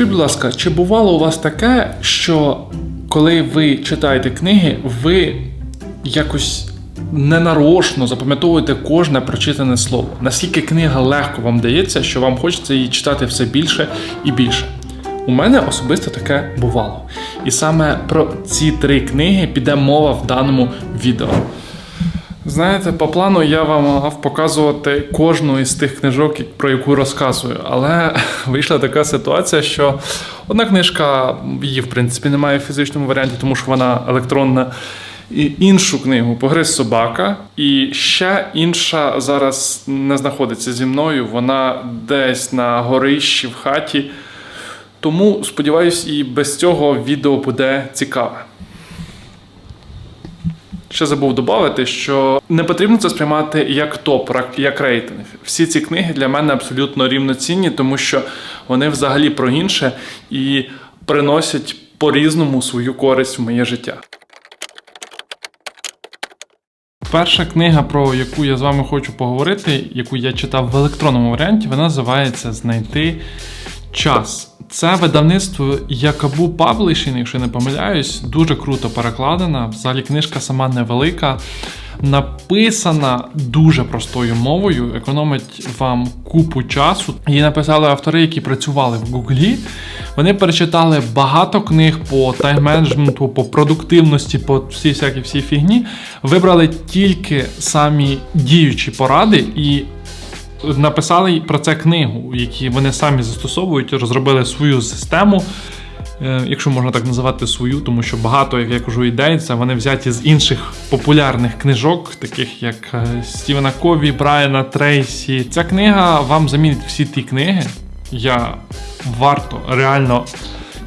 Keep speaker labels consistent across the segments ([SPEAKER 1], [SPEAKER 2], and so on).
[SPEAKER 1] Скажіть, будь ласка, чи бувало у вас таке, що коли ви читаєте книги, ви якось ненарочно запам'ятовуєте кожне прочитане слово? Наскільки книга легко вам дається, що вам хочеться її читати все більше і більше? У мене особисто таке бувало. І саме про ці три книги піде мова в даному відео. Знаєте, по плану я вам мав показувати кожну із тих книжок, про яку розказую, але вийшла така ситуація, що одна книжка, її в принципі немає в фізичному варіанті, тому що вона електронна. І іншу книгу Погриз собака. І ще інша зараз не знаходиться зі мною. Вона десь на горищі в хаті. Тому сподіваюсь, і без цього відео буде цікаве. Ще забув додати, що не потрібно це сприймати як топ, як рейтинг. Всі ці книги для мене абсолютно рівноцінні, тому що вони взагалі про інше і приносять по-різному свою користь в моє життя. Перша книга, про яку я з вами хочу поговорити, яку я читав в електронному варіанті, вона називається Знайти час. Це видавництво Якабу Паблішін, якщо не помиляюсь, дуже круто перекладена. Взагалі книжка сама невелика, написана дуже простою мовою, економить вам купу часу. Її написали автори, які працювали в Гуглі. Вони перечитали багато книг по тайм-менеджменту, по продуктивності, по всій всякій всій фігні. Вибрали тільки самі діючі поради і написали про це книгу, які вони самі застосовують, розробили свою систему. Е, якщо можна так називати свою, тому що багато, як я кажу, ідей, це вони взяті з інших популярних книжок, таких як е, Стівена Кові, Брайана Трейсі. Ця книга вам замінить всі ті книги. Я варто реально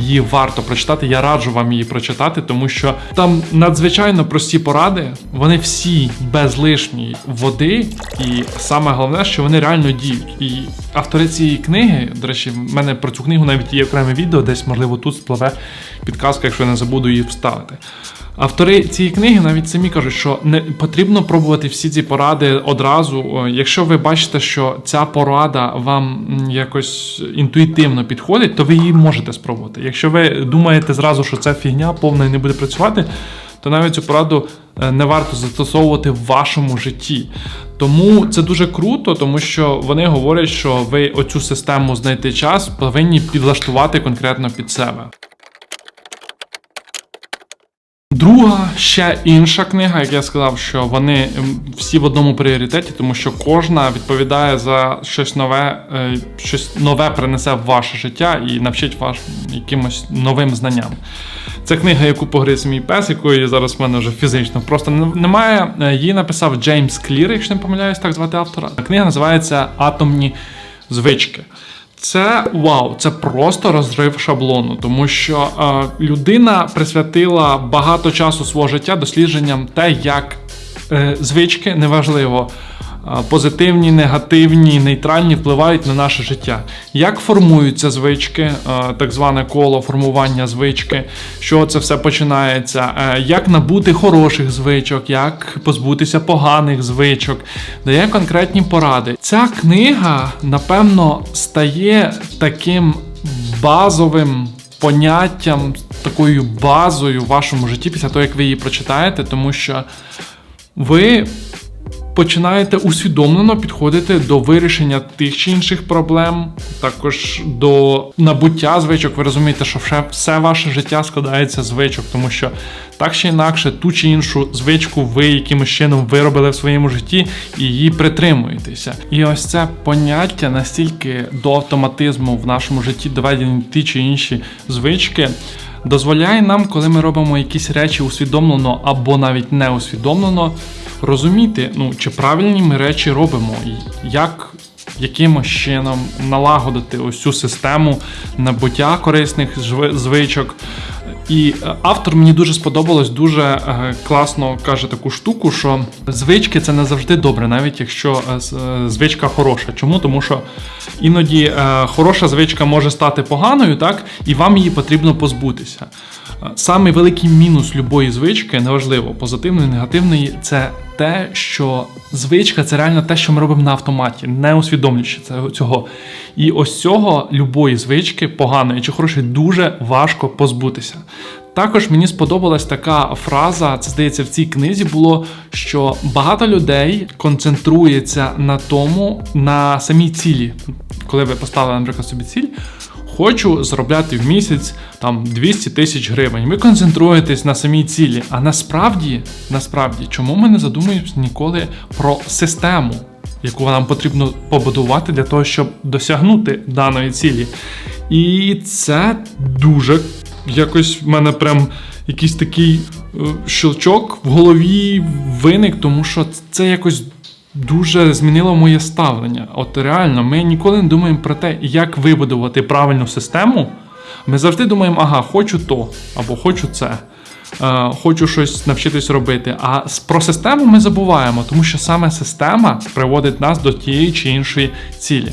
[SPEAKER 1] її варто прочитати. Я раджу вам її прочитати, тому що там надзвичайно прості поради. Вони всі без лишньої води, і саме головне, що вони реально діють. І автори цієї книги, до речі, в мене про цю книгу навіть є окреме відео, десь можливо тут спливе підказка, якщо я не забуду її вставити. Автори цієї книги навіть самі кажуть, що не потрібно пробувати всі ці поради одразу. Якщо ви бачите, що ця порада вам якось інтуїтивно підходить, то ви її можете спробувати. Якщо ви думаєте зразу, що це фігня повна і не буде працювати, то навіть цю пораду е, не варто застосовувати в вашому житті. Тому це дуже круто, тому що вони говорять, що ви оцю систему знайти час повинні підлаштувати конкретно під себе. Друга ще інша книга, як я сказав, що вони ем, всі в одному пріоритеті, тому що кожна відповідає за щось нове, е, щось нове принесе в ваше життя і навчить вас якимось новим знанням. Це книга, яку погриз мій пес, якої зараз в мене вже фізично просто немає. Е, її написав Джеймс Клір, якщо не помиляюсь, так звати автора. Книга називається Атомні звички. Це вау, це просто розрив шаблону, тому що е, людина присвятила багато часу свого життя дослідженням те, як е, звички неважливо позитивні, негативні, нейтральні впливають на наше життя. Як формуються звички, так зване коло формування звички, що це все починається, е, як набути хороших звичок, як позбутися поганих звичок, дає конкретні поради. Ця книга, напевно, стає таким базовим поняттям, такою базою в вашому житті після того, як ви її прочитаєте, тому що ви починаєте усвідомлено підходити до вирішення тих чи інших проблем, також до набуття звичок. Ви розумієте, що все, ваше життя складається звичок, тому що так чи інакше, ту чи іншу звичку ви якимось чином виробили в своєму житті і її притримуєтеся. І ось це поняття настільки до автоматизму в нашому житті доведені ті чи інші звички. Дозволяє нам, коли ми робимо якісь речі усвідомлено або навіть не усвідомлено, розуміти, ну чи правильні ми речі робимо, як якимось чином налагодити ось цю систему набуття корисних звичок. І е, автор мені дуже сподобалось, дуже е, класно каже таку штуку, що звички це не завжди добре, навіть якщо е, звичка хороша. Чому? Тому що іноді хороша звичка може стати поганою, так, і вам її потрібно позбутися. Самий великий мінус любої звички, неважливо, позитивної, негативної, це те, що звичка це реально те, що ми робимо на автоматі, не усвідомлюючи цього. І ось цього любої звички, поганої чи хорошої, дуже важко позбутися. Також мені сподобалась така фраза, це здається в цій книзі було, що багато людей концентрується на тому, на самій цілі. Коли ви поставили, наприклад, собі ціль, хочу заробляти в місяць там 200 тисяч гривень. Ви концентруєтесь на самій цілі. А насправді, насправді, чому ми не задумуємося ніколи про систему, яку нам потрібно побудувати для того, щоб досягнути даної цілі? І це дуже якось в мене прям якийсь такий е, щелчок в голові виник, тому що це якось дуже змінило моє ставлення. От реально, ми ніколи не думаємо про те, як вибудувати правильну систему. Ми завжди думаємо, ага, хочу то або хочу це. е, Хочу щось навчитись робити. А про систему ми забуваємо, тому що саме система приводить нас до тієї чи іншої цілі.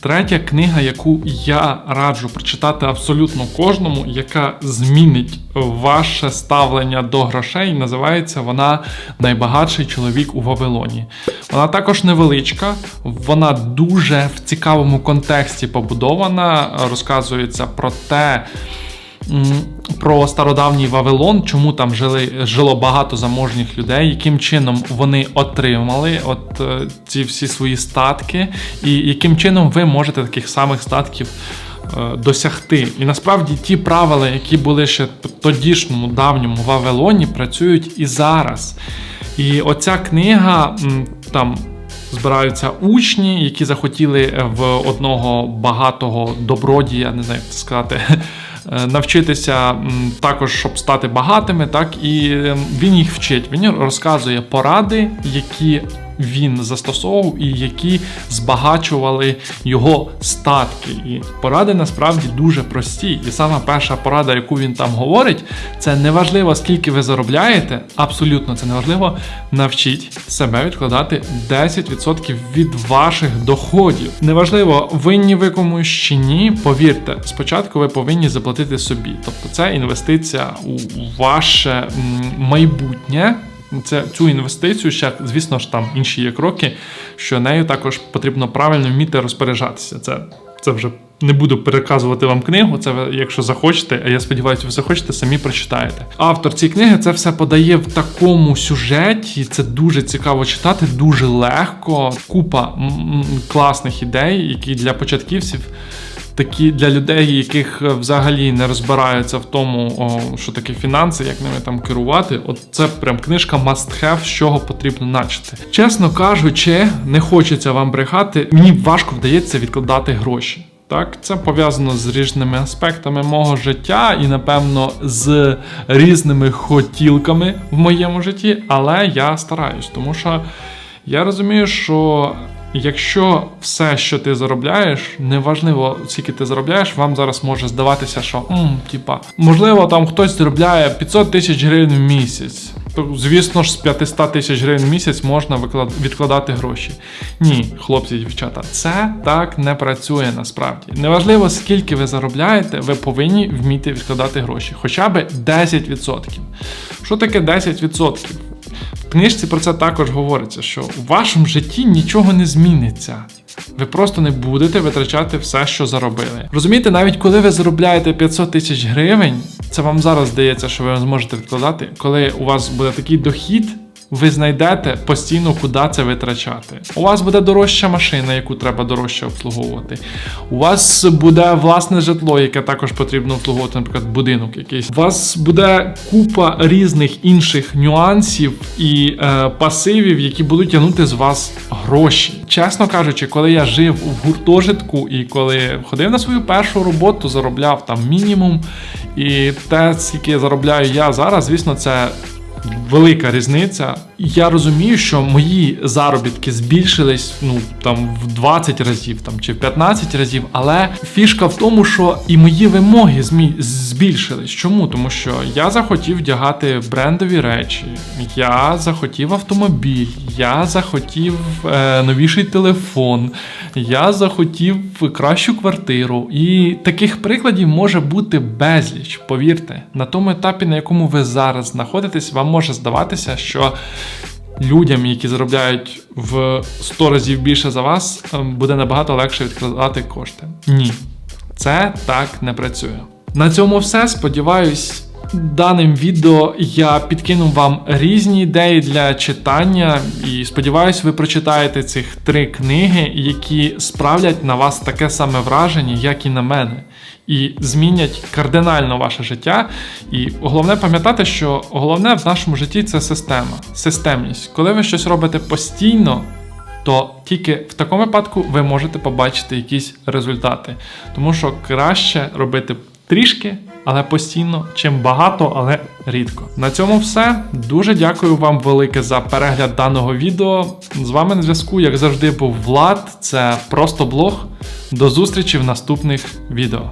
[SPEAKER 1] Третя книга, яку я раджу прочитати абсолютно кожному, яка змінить ваше ставлення до грошей, називається вона Найбагатший чоловік у Вавилоні. Вона також невеличка, вона дуже в цікавому контексті побудована. Розказується про те, про стародавній Вавилон, чому там жили, жило багато заможніх людей, яким чином вони отримали от е, ці всі свої статки, і яким чином ви можете таких самих статків е, досягти. І насправді ті правила, які були ще тодішньому давньому Вавилоні, працюють і зараз. І оця книга там збираються учні, які захотіли в одного багатого добродія, не знаю, як це сказати. е, Навчитися також, щоб стати багатими, так і ем, він їх вчить. Він розказує поради, які він застосовував і які збагачували його статки. І поради насправді дуже прості. І сама перша порада, яку він там говорить, це неважливо, скільки ви заробляєте, абсолютно це неважливо. Навчіть себе відкладати 10% від ваших доходів. Неважливо, винні ви комусь чи ні. Повірте, спочатку ви повинні заплатити собі. Тобто це інвестиція у ваше майбутнє. Це цю інвестицію ще, звісно ж, там інші є кроки, що нею також потрібно правильно вміти розпоряджатися. Це, це вже не буду переказувати вам книгу. Це ви, якщо захочете, а я сподіваюся, ви захочете, самі прочитаєте. Автор цієї книги це все подає в такому сюжеті. Це дуже цікаво читати, дуже легко. Купа м, м, класних ідей, які для початківців такі для людей, яких е, взагалі не розбираються в тому, о, що таке фінанси, як ними там керувати. От це прям книжка must have, з чого потрібно начати. Чесно кажучи, не хочеться вам брехати. Мені важко вдається відкладати гроші. Так, це пов'язано з різними аспектами мого життя і, напевно, з різними хотілками в моєму житті, але я стараюсь, тому що я розумію, що якщо все, що ти заробляєш, неважливо, скільки ти заробляєш, вам зараз може здаватися, що типа, можливо, там хтось заробляє 500 тисяч гривень в місяць. То, звісно ж, з 500 тисяч гривень в місяць можна відкладати гроші. Ні, хлопці і дівчата, це так не працює насправді. Неважливо, скільки ви заробляєте, ви повинні вміти відкладати гроші. Хоча б 10%. Що таке 10%? В книжці про це також говориться, що у вашому житті нічого не зміниться. Ви просто не будете витрачати все, що заробили. Розумієте, навіть коли ви заробляєте 500 тисяч гривень, це вам зараз здається, що ви зможете відкладати. Коли у вас буде такий дохід, ви знайдете постійно, куди це витрачати. У вас буде дорожча машина, яку треба дорожче обслуговувати. У вас буде власне житло, яке також потрібно обслуговувати, наприклад, будинок якийсь. У вас буде купа різних інших нюансів і е, пасивів, які будуть тягнути з вас гроші. Чесно кажучи, коли я жив у гуртожитку і коли ходив на свою першу роботу, заробляв там мінімум. І те, скільки заробляю я зараз, звісно, це велика різниця. Я розумію, що мої заробітки збільшились ну там в 20 разів там чи в 15 разів, але фішка в тому, що і мої вимоги змі... збільшились. Чому? Тому що я захотів вдягати брендові речі, я захотів автомобіль, я захотів е, новіший телефон, я захотів кращу квартиру. І таких прикладів може бути безліч. Повірте, на тому етапі, на якому ви зараз знаходитесь, вам може здаватися, що людям, які заробляють в 100 разів більше за вас, ем, буде набагато легше відкладати кошти. Ні, це так не працює. На цьому все. Сподіваюсь. Даним відео я підкинув вам різні ідеї для читання, і сподіваюсь, ви прочитаєте цих три книги, які справлять на вас таке саме враження, як і на мене, і змінять кардинально ваше життя. І головне пам'ятати, що головне в нашому житті це система, системність. Коли ви щось робите постійно, то тільки в такому випадку ви можете побачити якісь результати. Тому що краще робити трішки, але постійно, чим багато, але рідко. На цьому все. Дуже дякую вам велике за перегляд даного відео. З вами на зв'язку, як завжди, був Влад. Це просто блог. До зустрічі в наступних відео.